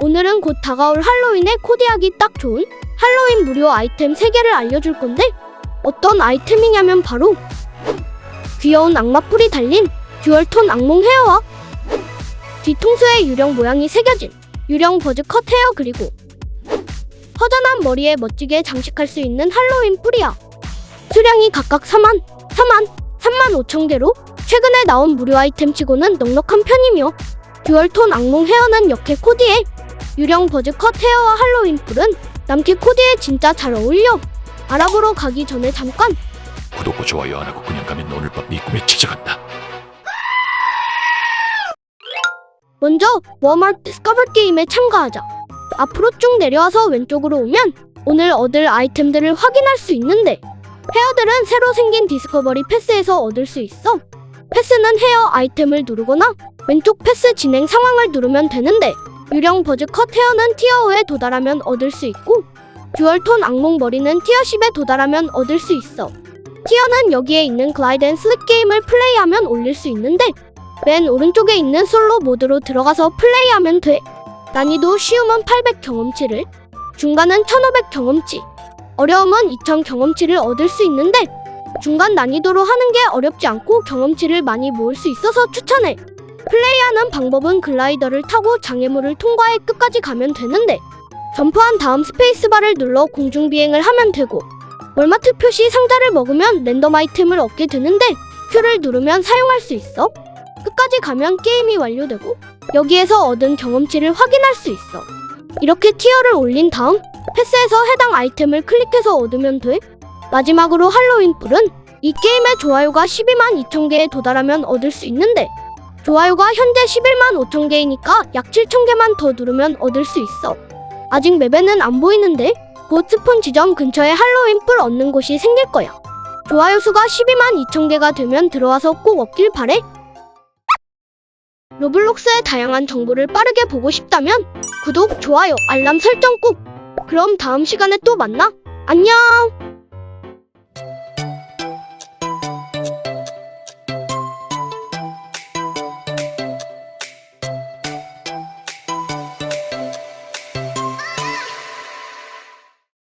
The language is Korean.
오늘은 곧 다가올 할로윈에 코디하기 딱 좋은 할로윈 무료 아이템 3개를 알려줄 건데 어떤 아이템이냐면 바로 귀여운 악마뿔이 달린 듀얼톤 악몽 헤어와 뒤통수에 유령 모양이 새겨진 유령 버즈컷 헤어 그리고 허전한 머리에 멋지게 장식할 수 있는 할로윈 뿔이야. 수량이 각각 4만, 4만, 3만 5천 개로 최근에 나온 무료 아이템치고는 넉넉한 편이며 듀얼톤 악몽 헤어는 역해 코디에 유령 버즈컷 헤어와 할로윈 뿔은 남캐 코디에 진짜 잘 어울려. 알아보러 가기 전에 잠깐 구독과 좋아요 안 하고 그냥 가면 오늘 밤 네 꿈에 찾아간다. 먼저 워마트 디스커버 게임에 참가하자. 앞으로 쭉 내려와서 왼쪽으로 오면 오늘 얻을 아이템들을 확인할 수 있는데 헤어들은 새로 생긴 디스커버리 패스에서 얻을 수 있어. 패스는 헤어 아이템을 누르거나 왼쪽 패스 진행 상황을 누르면 되는데 유령 버즈 컷 헤어는 티어 5에 도달하면 얻을 수 있고 듀얼톤 악몽 머리는 티어 10에 도달하면 얻을 수 있어. 티어는 여기에 있는 글라이드 앤 슬립 게임을 플레이하면 올릴 수 있는데 맨 오른쪽에 있는 솔로 모드로 들어가서 플레이하면 돼. 난이도 쉬움은 800 경험치를, 중간은 1500 경험치, 어려움은 2000 경험치를 얻을 수 있는데 중간 난이도로 하는 게 어렵지 않고 경험치를 많이 모을 수 있어서 추천해. 플레이하는 방법은 글라이더를 타고 장애물을 통과해 끝까지 가면 되는데 점프한 다음 스페이스바를 눌러 공중 비행을 하면 되고 월마트 표시 상자를 먹으면 랜덤 아이템을 얻게 되는데 Q를 누르면 사용할 수 있어. 끝까지 가면 게임이 완료되고 여기에서 얻은 경험치를 확인할 수 있어. 이렇게 티어를 올린 다음 패스에서 해당 아이템을 클릭해서 얻으면 돼. 마지막으로 할로윈 뿔은 이 게임의 좋아요가 12만 2천 개에 도달하면 얻을 수 있는데 좋아요가 현재 11만 5천 개이니까 약 7천 개만 더 누르면 얻을 수 있어. 아직 맵에는 안 보이는데 곧 스폰 지점 근처에 할로윈 뿔 얻는 곳이 생길 거야. 좋아요 수가 12만 2천 개가 되면 들어와서 꼭 얻길 바래. 로블록스의 다양한 정보를 빠르게 보고 싶다면 구독, 좋아요, 알람 설정 꾹! 그럼 다음 시간에 또 만나! 안녕!